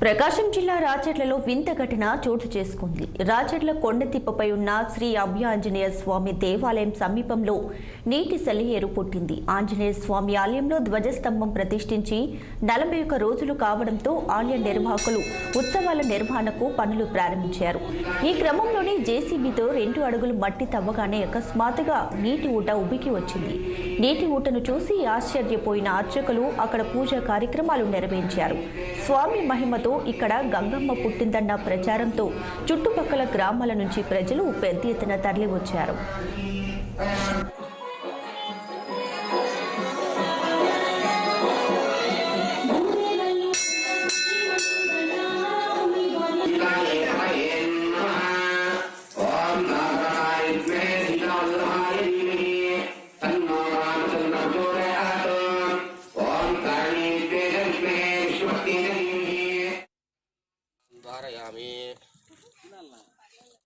ప్రకాశం జిల్లా రాచెట్లలో వింత ఘటన చోటు చేసుకుంది. రాచర్ల కొండతిప్పపై ఉన్న శ్రీ అభయాంజనేయ స్వామి దేవాలయం సమీపంలో నీటి సెలయేరు పుట్టింది. ఆంజనేయ స్వామి ఆలయంలో ధ్వజస్తంభం ప్రతిష్ఠించి నలభై ఒక్క రోజులు కావడంతో ఆలయ నిర్వాహకులు ఉత్సవాల నిర్వహణకు పనులు ప్రారంభించారు. ఈ క్రమంలోనే జేసీబీతో రెండు అడుగులు మట్టి తవ్వగానే అకస్మాత్తుగా నీటి ఊట ఉబికి వచ్చింది. నీటి ఊటను చూసి ఆశ్చర్యపోయిన అర్చకులు అక్కడ పూజా కార్యక్రమాలు నిర్వహించారు. స్వామి మహిమతో ఇక్కడ గంగమ్మ పుట్టిందన్న ప్రచారంతో చుట్టుపక్కల గ్రామాల నుంచి ప్రజలు పెద్ద ఎత్తున తరలివచ్చారు. காரயாமி